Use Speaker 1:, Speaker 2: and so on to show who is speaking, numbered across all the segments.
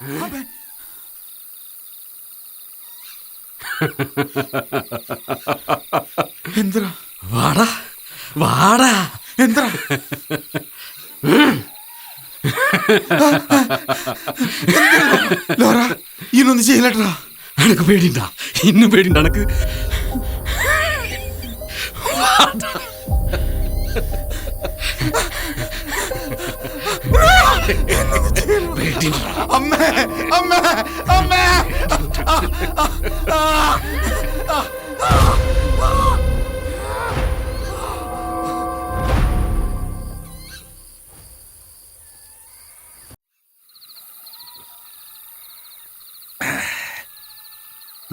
Speaker 1: എന്തിനാ
Speaker 2: വാടാ വാടാ.
Speaker 1: എന്താ ലോറ ഇനൊന്നും ചെയ്യലട്ടാ
Speaker 2: എനക്ക് പേടിണ്ട ഇന്നും പേടിണ്ട എനക്ക് പേടിണ്ടാ
Speaker 1: അമ്മേ അമ്മേ അമ്മേ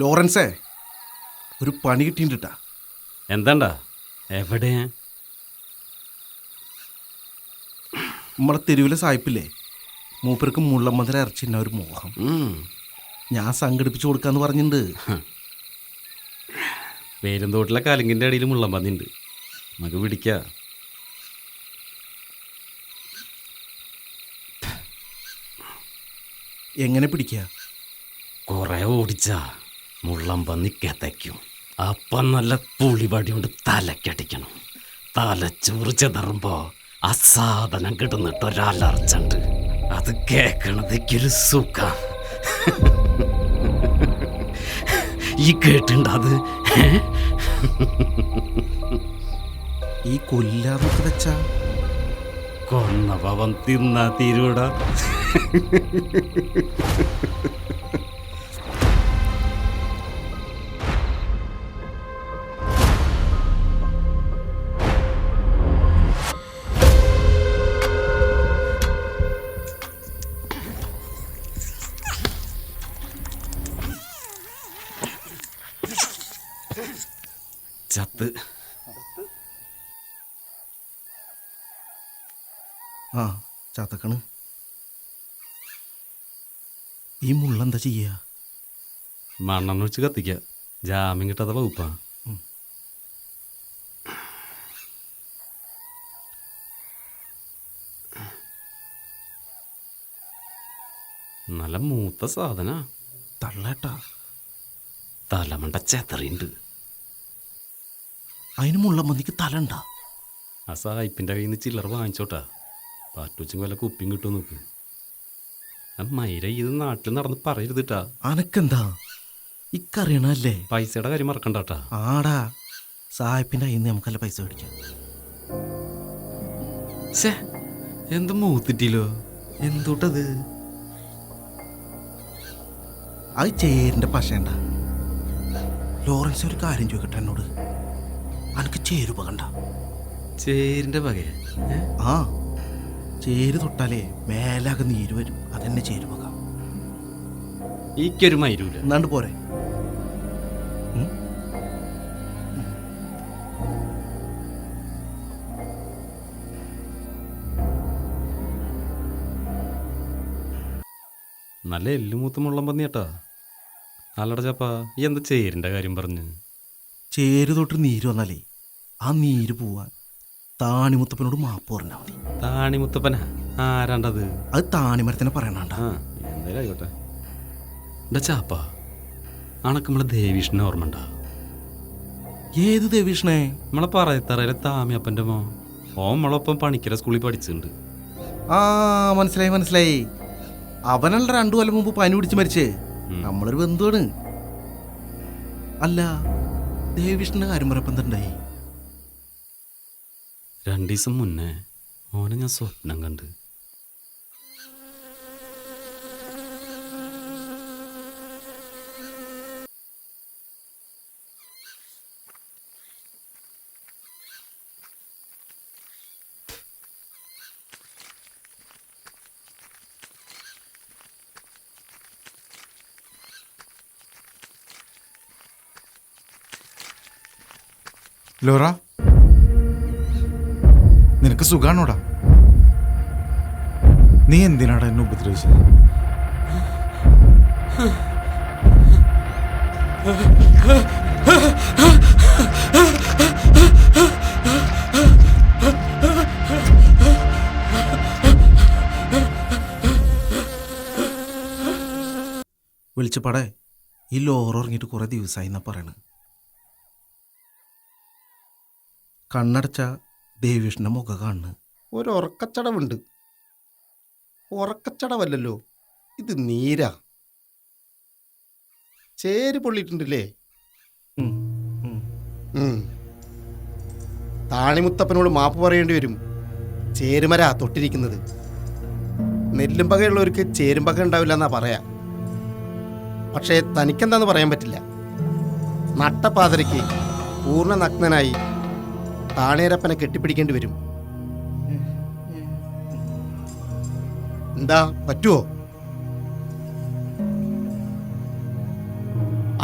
Speaker 1: ലോറൻസേ ഒരു പണി കിട്ടിയിട്ടാ
Speaker 2: എന്താണ്ടാ? എവിടെ
Speaker 1: നമ്മളെ തെരുവിലെ സായിപ്പില്ലേ? മൂപ്പർക്ക് മുള്ളമ്മതിര ഇറച്ചിന്ന ഒരു മോഹം. ഞാൻ സംഘടിപ്പിച്ചു കൊടുക്കാന്ന് പറഞ്ഞിട്ടുണ്ട്
Speaker 2: പേരുന്തോട്ടിലെ കലങ്കിന്റെ അടിയിൽ മുള്ളം പന്നിണ്ട് നമുക്ക് പിടിക്ക.
Speaker 1: എങ്ങനെ പിടിക്ക?
Speaker 2: കൊറേ ഓടിച്ച. മുള്ളം പന്നി കെതയ്ക്കും. അപ്പം നല്ല പുളിപടി കൊണ്ട് തലക്കടിക്കണം. തലച്ചോറ് ചെതറുമ്പോ അസാധനം കിട്ടുന്നിട്ട് ഒരലർച്ചുണ്ട്. അത് കേക്കണതൊരു സുഖ. ഈ കേട്ടുണ്ട് അത്?
Speaker 1: ഈ കൊല്ലാന്നൊക്കെ വെച്ച?
Speaker 2: കൊന്ന പവൻ തിന്നാ തീരൂടാ
Speaker 1: ചാത്തക്കണ് ഈ മുള്ളെന്താ ചെയ്യാ?
Speaker 2: മണ്ണെണ്ണ വെച്ച് കത്തിക്ക. ജാമ്യം കിട്ടാത്ത വകുപ്പാ. നല്ല മൂത്ത സാധന.
Speaker 1: തള്ളേട്ടാ.
Speaker 2: തലമണ്ട ചെത്തറിയുണ്ട്
Speaker 1: അതിന് മുള്ളമ്മന്തിക്ക് തലണ്ട
Speaker 2: ആ സായിപ്പിന്റെ കയ്യിൽ നിന്ന് ചില്ലറ വാങ്ങിച്ചോട്ടാ. പാട്ടുവച്ചും വല്ല കുപ്പിയും കിട്ടും നോക്ക്? മൈര ഇത് നാട്ടിൽ നടന്ന് പറയരുതിട്ടാ.
Speaker 1: അനക്കെന്താ? ഇക്കറിയണല്ലേ
Speaker 2: പൈസയുടെ കാര്യം മറക്കണ്ടാട്ടാ.
Speaker 1: ആടാ സായിപ്പിന്റെ കയ്യിൽ നിന്ന് നമുക്കല്ല പൈസ മേടിക്കാം.
Speaker 2: എന്ത് മൂത്തിട്ടില്ലോ? എന്തൂട്ടത്?
Speaker 1: അത് ചേരിന്റെ പശേണ്ട. ലോറൻസ് ഒരു കാര്യം ചോദിക്കട്ടെ എന്നോട്? അനക്ക് ചേരുപ കണ്ട?
Speaker 2: ചേരിന്റെ പകയ
Speaker 1: ആ. ചേര് തൊട്ടാലേ മേലാകെ നീര് വരും. അതെന്നെ ചേരുവക
Speaker 2: ഈക്കൊരു മൈരൂല
Speaker 1: എന്നാണ്ട് പോരെ.
Speaker 2: നല്ല എല്ലുമൂത്ത മുള്ളം പന്നിയട്ടാ അല്ലട ചപ്പാ ഈ എന്താ ചേരിന്റെ കാര്യം പറഞ്ഞ്?
Speaker 1: ചേര് തൊട്ട് നീര് വന്നാലേ ആ നീര് പോവാൻ താണിമുത്തപ്പനോട് മാപ്പ് പറഞ്ഞാൽ മതി.
Speaker 2: താണിമുത്തപ്പന. ആരാണ്ടത്?
Speaker 1: അത് താണിമരത്തിനെ പറയണണ്ട.
Speaker 2: എന്തായാലും ആയിക്കോട്ടെ. എന്താ ചാപ്പ അണക്ക് നമ്മളെ ദേവീഷ്ണ ഓർമ്മ ഉണ്ടാ
Speaker 1: ഏത് ദേവീഷ്ണേ
Speaker 2: നമ്മളെ പറയത്തറയിലെ താമിയപ്പന്റെ മോ ഓൻ നമ്മളൊപ്പം പണിക്കര സ്കൂളിൽ പഠിച്ചിട്ടുണ്ട്.
Speaker 1: ആ മനസ്സിലായി മനസ്സിലായി. അവനല്ല രണ്ടു കൊല്ലം മുമ്പ് പനി പിടിച്ച് മരിച്ചേ. നമ്മളൊരു ബന്ധുവാണ്. അല്ല ദേവിഷ്ണന്റെ കാര്യം പറയപ്പം തന്നെ
Speaker 2: രണ്ടു ദിവസം മുന്നേ ഓനെ ഞാൻ സ്വപ്നം കണ്ട്.
Speaker 3: ലോറ നിനക്ക് സുഖാണോടാ? നീ എന്തിനാടാ എന്നെ ഉപദ്രവിച്ചത്?
Speaker 1: വിളിച്ചപ്പാടെ ഈ ലോറ കുറേ ദിവസമായി എന്നാ പറയണ. കണ്ണടച്ച ദേവീഷിന്റെ മുഖം കാണുന്നു
Speaker 4: ഒരു ഉറക്കച്ചടവുണ്ട്. ഉറക്കച്ചടവല്ലല്ലോ. ഇത് നീരാ. ചേര് പൊള്ളിയിട്ടുണ്ടല്ലേ. താണിമുത്തപ്പനോട് മാപ്പ് പറയേണ്ടി വരും. ചേരുമര തൊട്ടിരിക്കുന്നത്. നെല്ലും പകയുള്ളവർക്ക് ചേരും പക ഉണ്ടാവില്ല എന്നാ പറയാ. പക്ഷേ തനിക്കെന്താന്ന് പറയാൻ പറ്റില്ല. നട്ടപ്പാതിരയ്ക്ക് പൂർണ നഗ്നനായി താണേരപ്പനെ കെട്ടിപ്പിടിക്കേണ്ടി വരും. എന്താ പറ്റുമോ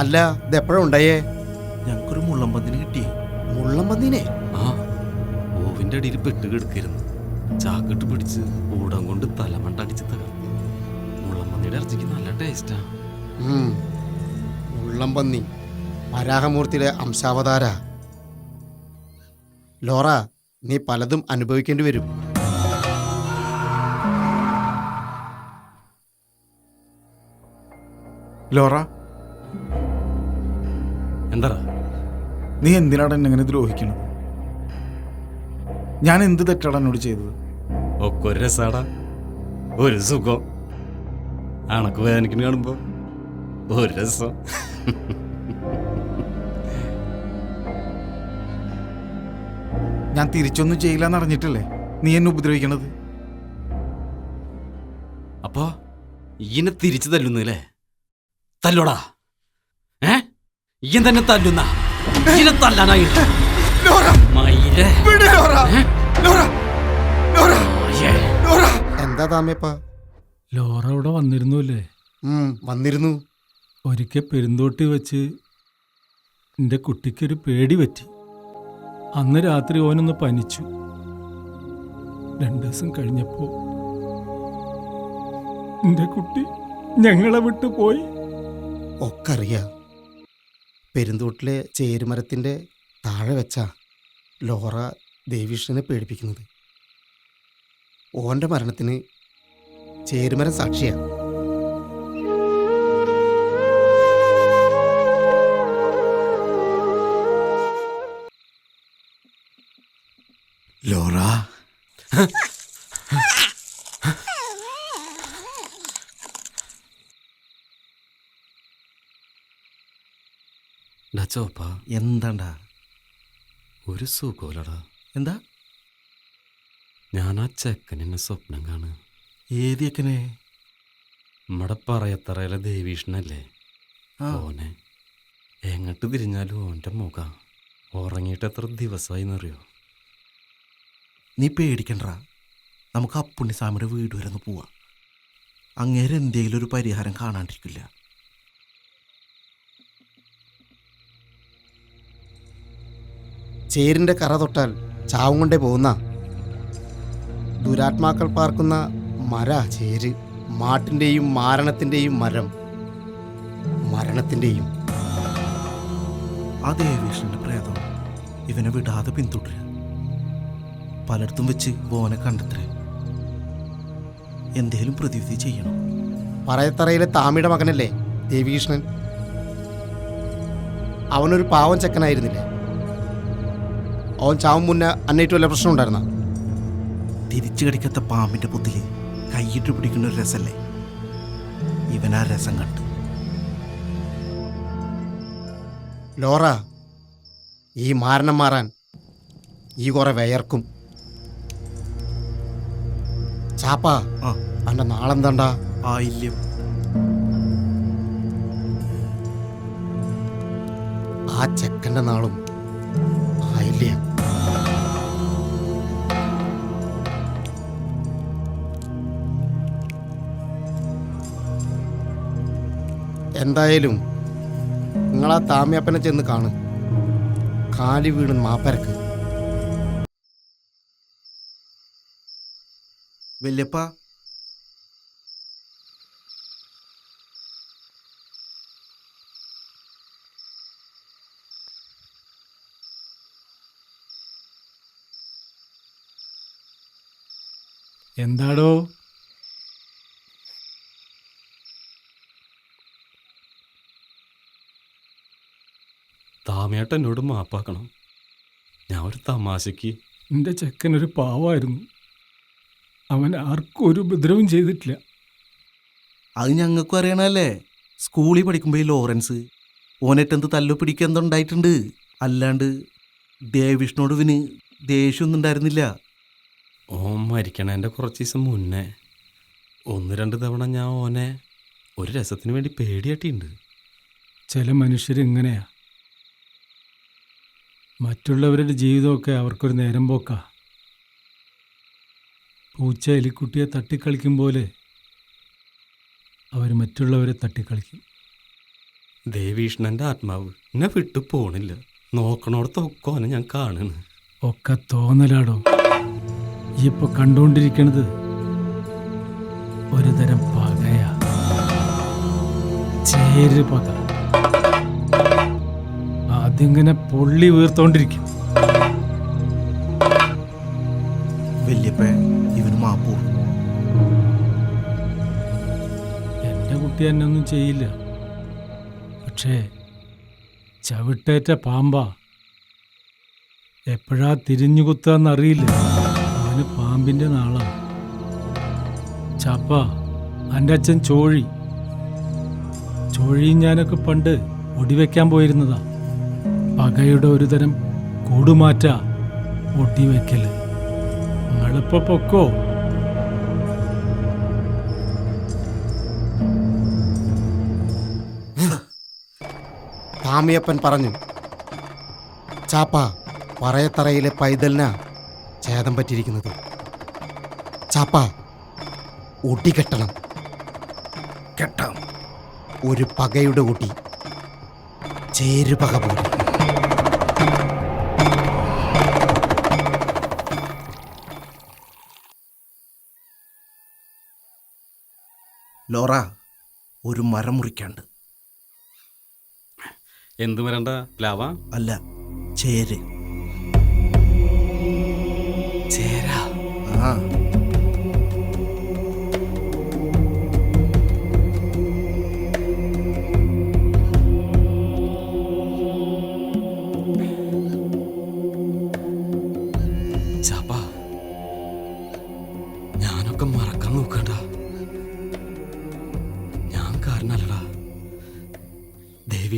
Speaker 4: അല്ല ഇതെപ്പോഴും ഉണ്ടായേ?
Speaker 1: ഞങ്ങൾക്കൊരു മുള്ളമ്പന്തിന് കിട്ടിയേ
Speaker 4: മുള്ളം പന്നീനെ
Speaker 2: ആ ഓവിന്റെ അടിയിൽ പെട്ട് കിടക്കായിരുന്നു ചാക്കിട്ട് പിടിച്ച് ഊടം കൊണ്ട് തലമണ്ട അടിച്ച് തകർന്നു മുള്ളമ്പന്നിയുടെ ഇറച്ചിക്ക് നല്ല ടേസ്റ്റാ.
Speaker 4: മുള്ളമ്പന്നി മുള്ളം പന്നി വരാഹമൂർത്തിയിലെ അംശാവതാര. ലോറ നീ പലതും അനുഭവിക്കേണ്ടി വരും.
Speaker 3: ലോറ.
Speaker 2: എന്താ
Speaker 3: നീ എന്തിനാണ് എന്നെ ഇങ്ങനെ ദ്രോഹിക്കണം ഞാൻ എന്ത് തെറ്റാണ് എന്നോട് ചെയ്തത്?
Speaker 2: ഒക്കെ ഒരു രസാടാ. ഒരു സുഖം. അണക്ക് വേദനിക്കുന്ന കാണുമ്പോ ഒരു രസം.
Speaker 3: ഞാൻ തിരിച്ചൊന്നും ചെയ്യില്ല എന്നറിഞ്ഞിട്ടല്ലേ നീ എന്നെ ഉപദ്രവിക്കണത്?
Speaker 2: അപ്പോ ഈനെ തിരിച്ചു തല്ലുന്നു അല്ലേ? തല്ലോടാ. ഏ? ഈയൻ തന്നെ തല്ലുന്ന. ഈനെ തല്ലാനായി. മയിലേ.
Speaker 4: എന്താ താമേപ്പ
Speaker 5: ലോറ ഇവിടെ വന്നിരുന്നു അല്ലേ?
Speaker 4: വന്നിരുന്നു.
Speaker 5: ഒരിക്കൽ പെരുന്തോട്ടി വെച്ച് എന്റെ കുട്ടിക്കൊരു പേടി പറ്റി. അന്ന് രാത്രി ഓനൊന്ന് പനിച്ചു. രണ്ടു ദിവസം കഴിഞ്ഞപ്പോൾ എന്റെ കുട്ടി ഞങ്ങളെ വിട്ടു പോയി.
Speaker 4: ഒക്കെ അറിയാം പെരുന്തോട്ടിലെ ചേരുമരത്തിന്റെ താഴെ വെച്ചാ ലോറ ദേവീഷ്ണനെ പേടിപ്പിക്കുന്നത്. ഓന്റെ മരണത്തിന് ചേരുമരം സാക്ഷിയാ.
Speaker 1: എന്താണ്ടാ?
Speaker 2: ഒരു സുഖോലടാ.
Speaker 1: എന്താ?
Speaker 2: ഞാൻ ആ ചെക്കനെന്നെ സ്വപ്നം കാണുക.
Speaker 1: ഏതിയക്കനെ
Speaker 2: നമ്മടെ പറയത്തറയിലെ ദേവീഷ്ണല്ലേ
Speaker 1: ആ.
Speaker 2: ഓനെ. എങ്ങോട്ട് തിരിഞ്ഞാലും ഓന്റെ മുഖ. ഉറങ്ങിയിട്ട് എത്ര ദിവസമായി എന്നറിയോ
Speaker 1: നീ പേടിക്കണ്ട. നമുക്ക് അപ്പുണ്ണിസ്വാമിയുടെ വീട് വരെ ഒന്ന് പോവാം. അങ്ങേരെ എന്തെങ്കിലും ഒരു പരിഹാരം കാണാണ്ടിരിക്കില്ല.
Speaker 4: ചേരിന്റെ കറ തൊട്ടാൽ ചാവും കൊണ്ടേ പോകുന്ന ദുരാത്മാക്കൾ പാർക്കുന്ന മര ചേര് മാട്ടിന്റെയും മാരണത്തിന്റെയും മരം മരണത്തിന്റെയും
Speaker 1: അതേ വിഷ്ണുവിന്റെ പ്രേതം. ഇവനെ വിടാതെ പിന്തുടരുക. പലയിടത്തും വെച്ച് ബോനെ കണ്ടത്രേ. എന്തേലും പ്രതിവിധി ചെയ്യണം.
Speaker 4: പറയത്തറയിലെ താമിയുടെ മകനല്ലേ ദേവികൃഷ്ണൻ? അവനൊരു പാവം ചെക്കനായിരുന്നില്ലേ? അവൻ ചാവും മുന്നേ അന്നേറ്റ് വല്ല പ്രശ്നം ഉണ്ടായിരുന്ന?
Speaker 1: തിരിച്ചു കടിക്കാത്ത പാമ്പിന്റെ പുത്തിൽ കൈയിട്ട് പിടിക്കുന്ന ഒരു രസല്ലേ? ഇവനാ രസം കണ്ട്.
Speaker 4: ലോറ ഈ മാരണം മാറാൻ ഈ കുറെ വിയർക്കും ചാപ്പ?
Speaker 1: ആ.
Speaker 4: അവന്റെ നാളെന്താണ്ടാ?
Speaker 1: ആയില്യം
Speaker 4: ആ ചെക്കന്റെ നാളും ആയില്ല എന്തായാലും നിങ്ങളാ താമ്യപ്പനെ ചെന്ന് കാണും. കാലി വീണ് മാപ്പരക്ക്.
Speaker 1: വല്യപ്പ.
Speaker 5: എന്താടോ?
Speaker 2: താമേട്ടനോട് മാപ്പാക്കണം. ഞാൻ ഒരു തമാശയ്ക്ക്
Speaker 5: എന്റെ ചെക്കനൊരു പാവായിരുന്നു. അവൻ ആർക്കും ഒരു ഉപദ്രവം ചെയ്തിട്ടില്ല.
Speaker 1: അത് ഞങ്ങൾക്കും അറിയണല്ലേ സ്കൂളിൽ പഠിക്കുമ്പോൾ ഈ ലോറൻസ് ഓനെറ്റെന്ത് തല്ലു പിടിക്കെന്തുണ്ടായിട്ടുണ്ട് അല്ലാണ്ട് ദേവിഷ്ണോട് ഇവന് ദേഷ്യമൊന്നും ഉണ്ടായിരുന്നില്ല.
Speaker 2: ഓൻ മരിക്കണേന്റെ കുറച്ച് ദിവസം മുന്നേ ഒന്ന് രണ്ട് തവണ ഞാൻ ഓനെ ഒരു രസത്തിന് വേണ്ടി പേടിയാട്ടിയിട്ടുണ്ട്.
Speaker 5: ചില മനുഷ്യർ ഇങ്ങനെയാ. മറ്റുള്ളവരുടെ ജീവിതമൊക്കെ അവർക്കൊരു നേരം പോക്കാ. പൂച്ച എലിക്കുട്ടിയെ തട്ടിക്കളിക്കും പോലെ അവർ മറ്റുള്ളവരെ തട്ടിക്കളിക്കും.
Speaker 2: ദേവീഷ്ണന്റെ ആത്മാവ് എന്നെ വിട്ടു പോണില്ല. നോക്കണോടത്തൊക്കെ ഒക്കോനെ ഞാൻ കാണുന്നു.
Speaker 5: ഒക്കെ തോന്നലാടോ. ഈ ഇപ്പൊ കണ്ടുകൊണ്ടിരിക്കണത് ഒരു തരം പകയാ. ചേര് പക. അതിങ്ങനെ പൊള്ളി വീർത്തോണ്ടിരിക്കും. കുട്ടി എന്നെ ഒന്നും ചെയ്യില്ല. പക്ഷേ ചവിട്ടേറ്റ പാമ്പ എപ്പോഴാ തിരിഞ്ഞു കുത്താന്നറിയില്ല അവന് പാമ്പിന്റെ നാളാണ് ചാപ്പ എന്റെ അച്ഛൻ ചോഴി. ചോഴിയും ഞാനൊക്കെ പണ്ട് ഒടിവെക്കാൻ പോയിരുന്നതാ. പകയുടെ ഒരു തരം കൂടുമാറ്റ ഒടിവെക്കൽ. നിങ്ങളിപ്പോ പൊക്കോ?
Speaker 4: താമിയപ്പൻ പറഞ്ഞു ചാപ്പ പറയത്തറയിലെ പൈതലിന ഛേദം പറ്റിയിരിക്കുന്നത്. ചാപ്പ ഒടി കെട്ടണം.
Speaker 1: കെട്ടാം.
Speaker 4: ഒരു പകയുടെ ഒടി ചേരുപക പോലെ.
Speaker 1: ലോറ ഒരു മരം മുറിക്കാണ്ട്.
Speaker 2: എന്ത് വരണ്ട പ്ലാവ?
Speaker 1: അല്ല ചേര്.
Speaker 2: ചേരാ.
Speaker 1: ആ.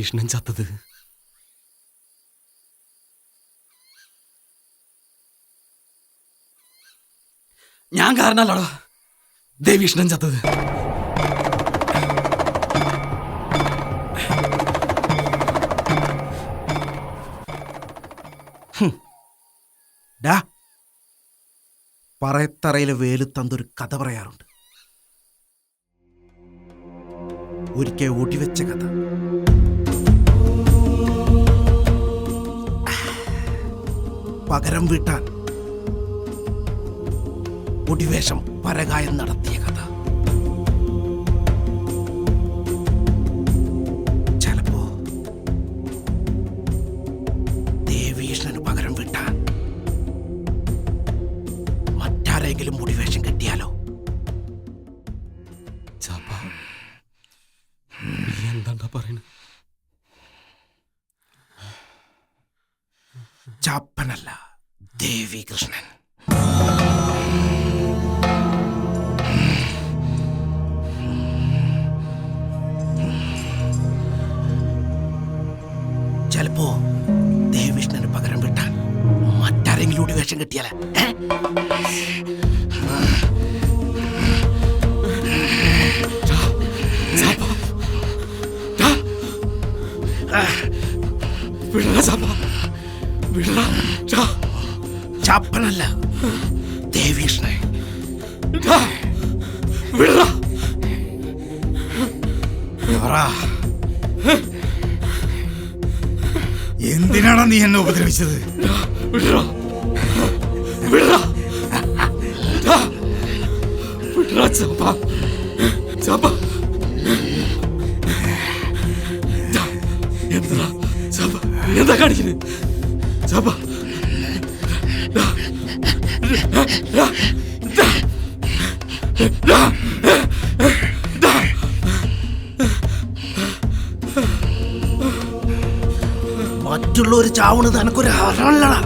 Speaker 2: ദേവീഷ്ണൻ ചത്തത്. ഞാൻ കാരണല്ലടാ ദേവീഷ്ണൻ ചത്തത്.
Speaker 1: പറയത്തറയിലെ വേലുത്തന്തൊരു കഥ പറയാറുണ്ട്. ഒരിക്കൽ ഒടിവെച്ച കഥ. പകരം വീട്ടാൻ ഒടിവേഷം പരകായം നടത്തിയ ദേവി കൃഷ്ണൻ ചിലപ്പോ ദേവിഷ്ണന് പകരം വിട്ടാൻ മറ്റാരെങ്കിലും കൂടി വേഷം കിട്ടിയാലേ.
Speaker 3: എന്തിനാണ് നീ എന്നെ ഉപദ്രവിച്ചത്?
Speaker 2: എന്താ കാണിക്കുന്നത്
Speaker 1: മറ്റുള്ളവർ ചാവണത് എനക്കൊരു ഹരമല്ലടാ